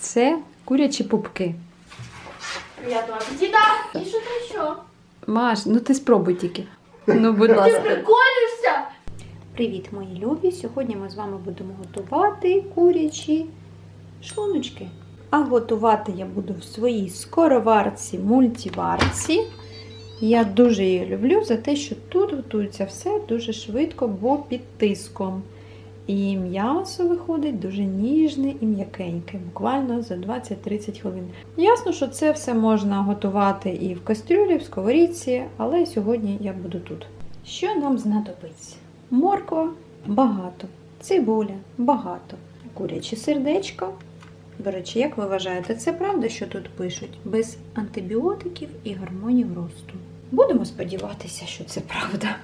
Це курячі пупки. Приятного аппетита! И что-то еще. Маш, ну ти спробуй тільки. Ну, будь ласка. Приколишься? Привіт, мої любі! Сьогодні ми з вами будемо готувати курячі шлуночки. А готувати я буду в своїй скороварці, мультиварці. Я дуже її люблю за те, що тут готується все дуже швидко, бо під тиском. І м'ясо виходить дуже ніжне і м'якеньке, буквально за 20-30 хвилин. Ясно, що це все можна готувати і в кастрюлі, в сковорідці, але сьогодні я буду тут. Що нам знадобиться? Морква багато, цибуля багато, куряче сердечко. До речі, як ви вважаєте, це правда, що тут пишуть? Без антибіотиків і гормонів росту. Будемо сподіватися, що це правда.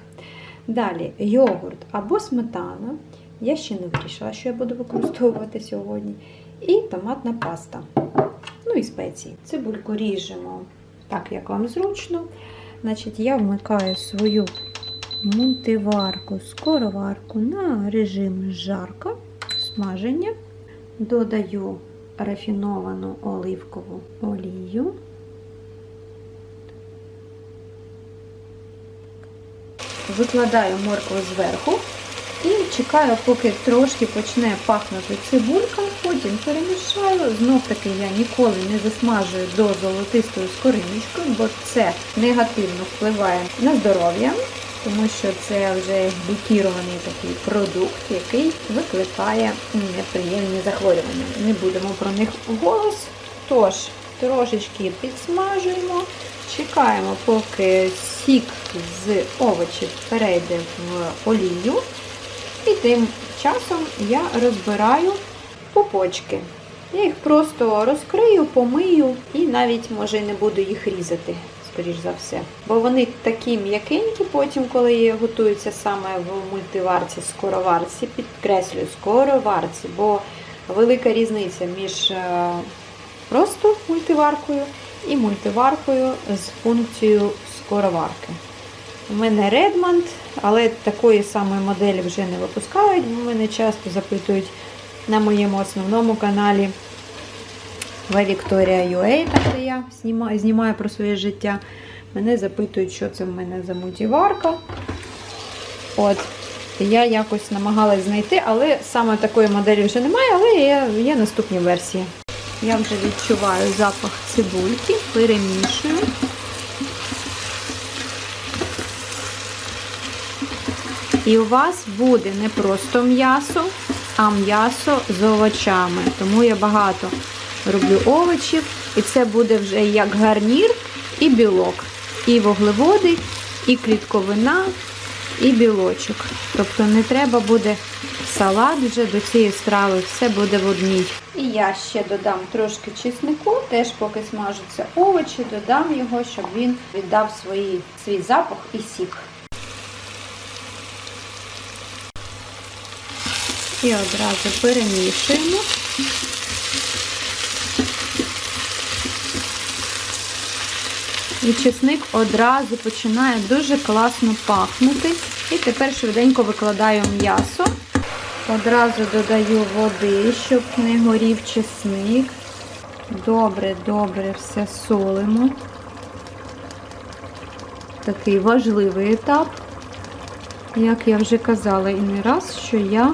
Далі йогурт або сметана. Я ще не вирішила, що я буду використовувати сьогодні. І томатна паста. Ну і спеції. Цибульку ріжемо так, як вам зручно. Значить, я вмикаю свою мультиварку, скороварку на режим жарка, смаження. Додаю рафіновану оливкову олію. Викладаю моркву зверху і чекаю, поки трошки почне пахнути цибулька, потім перемішаю. Знов таки я ніколи не засмажую до золотистої скориночкою, бо це негативно впливає на здоров'я тому що це вже глікірований такий продукт, який викликає неприємні захворювання. Не будемо про них голос. Тож, трошечки підсмажуємо, чекаємо, поки сік з овочів перейде в олію. І тим часом я розбираю пупочки. Я їх просто розкрию, помию і навіть, може, не буду їх різати скоріш за все. Бо вони такі м'якенькі, потім, коли готуються саме в мультиварці, скороварці, підкреслюю, скороварці, бо велика різниця між е, просто мультиваркою і мультиваркою з функцією скороварки. У мене Redmond, але такої самої моделі вже не випускають, бо мене часто запитують на моєму основному каналі. Вікторія там де я знімаю про своє життя. Мене запитують, що це в мене за мультиварка. От. Я якось намагалась знайти, але саме такої моделі вже немає, але є, є наступні версії. Я вже відчуваю запах цибульки, перемішую. І у вас буде не просто м'ясо, а м'ясо з овочами. Тому я багато роблю овочів, і це буде вже як гарнір і білок. І вуглеводи, і клітковина, і білочок. Тобто не треба буде салат вже до цієї страви, все буде в одній. І я ще додам трошки чеснику, теж поки смажаться овочі, додам його, щоб він віддав свої, свій запах і сік. І одразу перемішуємо. І чесник одразу починає дуже класно пахнути. І тепер швиденько викладаю м'ясо. Одразу додаю води, щоб не горів чесник. Добре, добре все солимо. Такий важливий етап. Як я вже казала і не раз, що я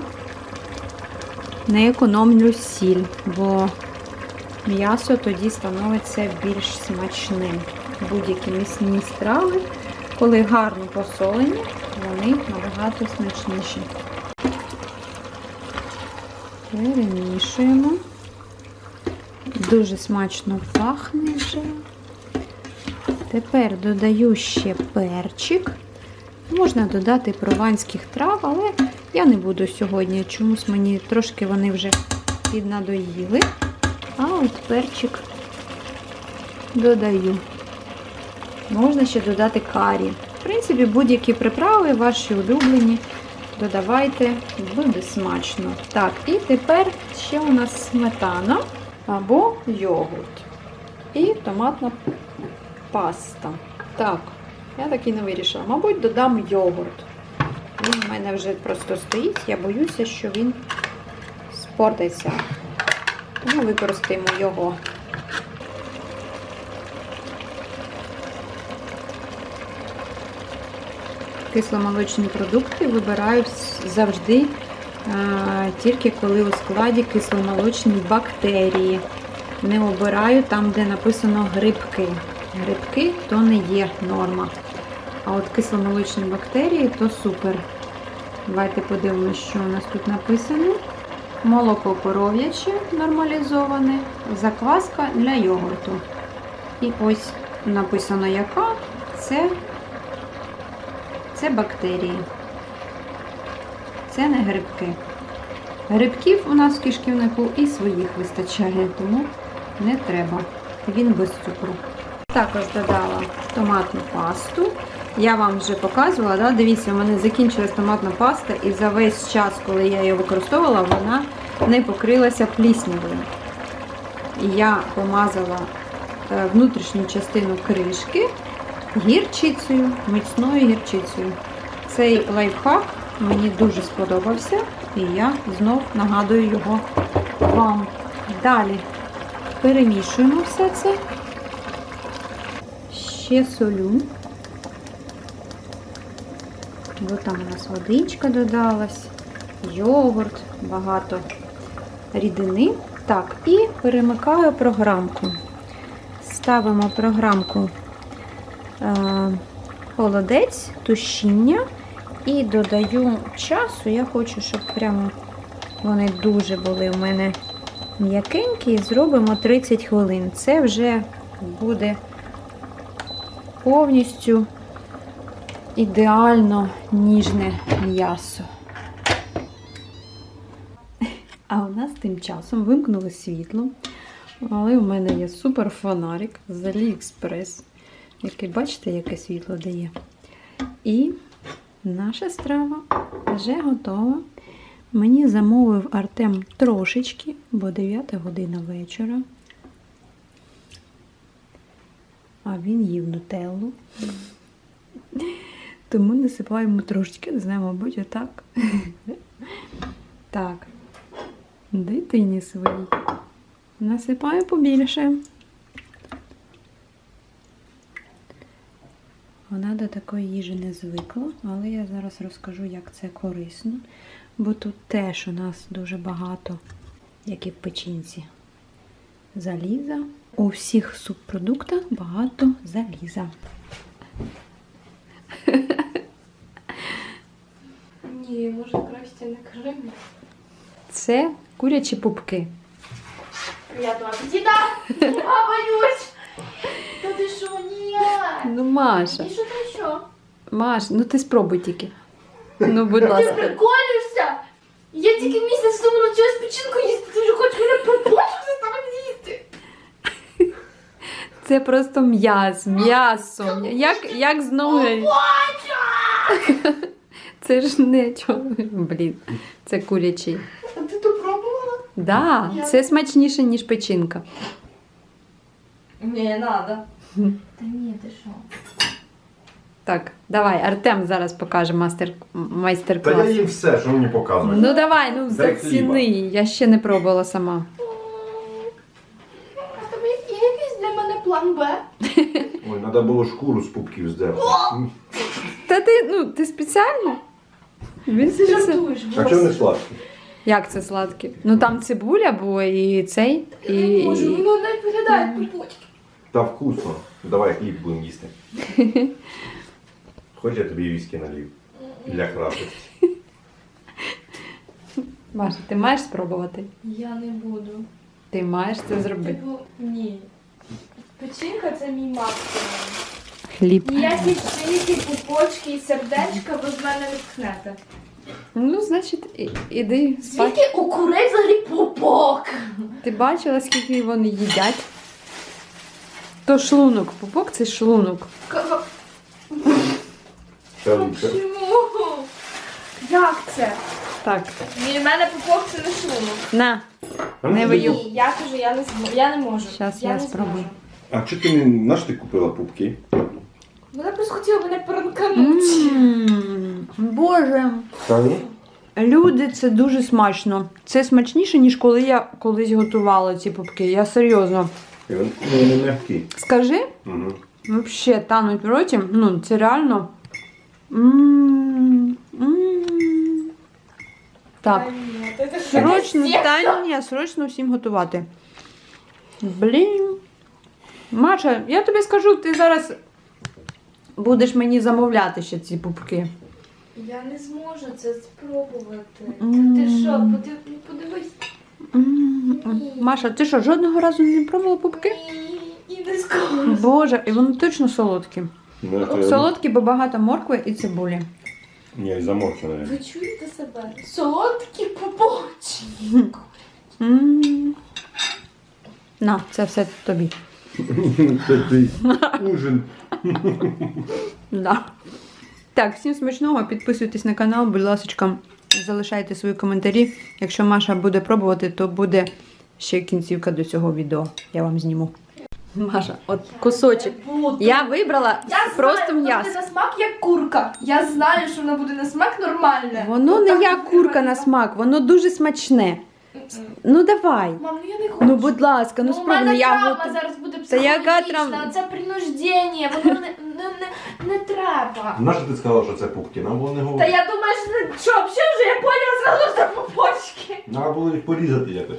не економлю сіль, бо м'ясо тоді становиться більш смачним будь-які місні страви, коли гарно посолені, вони набагато смачніші. Перемішуємо. Дуже смачно пахне вже. Тепер додаю ще перчик. Можна додати прованських трав, але я не буду сьогодні. Чомусь мені трошки вони вже піднадоїли. А от перчик додаю. Можна ще додати карі. В принципі, будь-які приправи, ваші улюблені, додавайте, буде смачно. Так, і тепер ще у нас сметана або йогурт. І томатна паста. Так, я так і не вирішила. Мабуть, додам йогурт. Він у мене вже просто стоїть, я боюся, що він спортиться. Тому використаємо його. Кисломолочні продукти вибираю завжди а, тільки коли у складі кисломолочні бактерії. Не обираю там, де написано грибки. Грибки то не є норма. А от кисломолочні бактерії то супер. Давайте подивимося, що у нас тут написано. Молоко коров'яче нормалізоване, закваска для йогурту. І ось написано яка це, це бактерії. Це не грибки. Грибків у нас в кишківнику і своїх вистачає, тому не треба. Він без цукру. Також додала томатну пасту. Я вам вже показувала, да? дивіться, у мене закінчилась томатна паста, і за весь час, коли я її використовувала, вона не покрилася пліснявою. Я помазала е, внутрішню частину кришки гірчицею, міцною гірчицею. Цей лайфхак мені дуже сподобався, і я знов нагадую його вам. Далі перемішуємо все це. Ще солю. Бо там у нас водичка додалась, йогурт, багато рідини. Так, і перемикаю програмку. Ставимо програмку е, холодець, тушіння і додаю часу. Я хочу, щоб прямо вони дуже були у мене м'якенькі. Зробимо 30 хвилин. Це вже буде повністю ідеально ніжне м'ясо. А у нас тим часом вимкнули світло. Але у мене є супер фонарик з AliExpress, який, бачите, яке світло дає. І наша страва вже готова. Мені замовив Артем трошечки, бо 9 година вечора. А він їв нутеллу. Тому насипаємо трошечки, не знаю, мабуть, отак. Так. Дитині своїй. Насипаю побільше. Вона до такої їжі не звикла, але я зараз розкажу, як це корисно. Бо тут теж у нас дуже багато, як і в печінці, заліза. У всіх субпродуктах багато заліза. Ні, може не. Це курячі пупки. Приятного аппетита! Я боюсь! Та ти що, ні? Ну, Маша, І що ти що? Маш, ну ти спробуй тільки. Ну, будь ласка. Ти приколюєшся? Я тільки місяць тому навчилась печінку їсти, ти вже хочеш мене пропочку заставити їсти. Це просто м'яс, м'ясо. Як, як знову. Це ж не чого. Блін, це курячий. А ти то пробувала? Да, Я- це смачніше, ніж печінка. Не, надо. Та ні, ти що? Так, давай, Артем зараз покаже мастер, Та я майстер-клас. їм все, що мені показують. Ну давай, ну Дай заціни. Я ще не пробувала сама. А в тебе є якийсь для мене план Б? Ой, треба було шкуру з пупків здерти. Та ти, ну, ти спеціально? Він Ти жартуєш, А чого не сладкі? Як це сладке? Ну там цибуля була і цей. Я І... не можу, воно не виглядає пупочки. Та вкусно. Давай хліб будемо їсти. Хоч я тобі віскі налів. Для красості. Маша, ти маєш спробувати? Я не буду. Ти маєш це зробити. Типу, ні. Печінка це мій максимум. Хліб. Ніякі ніякі пупочки і сердечка без мене не тхнете. Ну, значить, і- іди спати. Звідки у курей взагалі пупок? Ти бачила, скільки вони їдять? То шлунок. Пупок це шлунок. Ка- Та лучше. Чому? Як це? Так, Ні, в мене пупок це не шлунок. на. Не вию. Ні, я кажу, я не зможу. Я не можу. Щас я не спробую. зможу. А чи ти не наш ти купила пупки? Вона просто хотіла мене пранканути. М, Боже. Та ні. Люди, це дуже смачно. Це смачніше, ніж коли я колись готувала ці пупки. Я серйозно. І Вони вони м'які. Скажи, Угу. Вообще тануть в роті. Ну, це реально. М, м. Так, срочно, та ні, срочно всім готувати. Блін. Маша, я тобі скажу, ти зараз будеш мені замовляти ще ці пупки. Я не зможу це спробувати. М. Ти що, подив- подивись. Маша, ти що, жодного разу не пробувала пупки? І, і не скажу. Боже, і вони точно солодкі. Ну, Солодкі, бо багато моркви і цибулі. Ні, замовчено. Ви чуєте себе? Солодкі побочі. М. На, це все тобі. Ужин. Да. Так, всім смачного. Підписуйтесь на канал, будь ласка, залишайте свої коментарі. Якщо Маша буде пробувати, то буде ще кінцівка до цього відео. Я вам зніму. Маша, от кусочок. Я вибрала Я просто знаю, воно буде на смак як курка. Я знаю, що воно буде на смак нормальне. Воно не як курка на смак, воно дуже смачне. Ну давай. Мам, ну я не хочу. Ну, будь ласка, ну у спробуй. мене Ну, я травма готова. зараз буде Та яка психологічна, це принуждення, воно не, не, не, не треба. Нащо ти сказала, що це пупки? Нам було не Та говорити. я думаю, що, що взагалі вже я поняла зразу, що це побочки. Треба було їх порізати якось.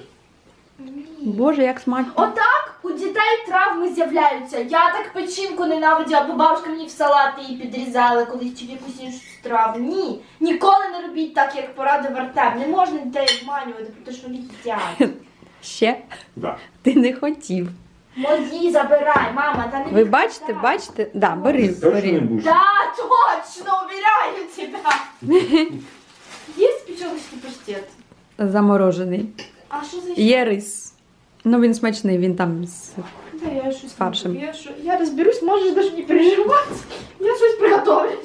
Боже, як смачно. Отак у дітей травми з'являються. Я так печінку ненавиділа, бо бабушка мені в салати її підрізала колись чи в якусь іншу страву. Ні. Ніколи не робіть так, як порадив Артем. Не можна дітей обманювати, те, що вони їдять. Ще Да. ти не хотів. Мої забирай, мама, та не Ви відкладай. бачите, бачите? Да, бери, Точно не бери. Да, точно, уверяю тебя. Есть печеночный паштет? Заморожений. А що за Є рис. Ну він смачний, він там з Да, я щось фаршем. Я, що- я розберусь, можеш навіть не переживати. Я щось приготовлю.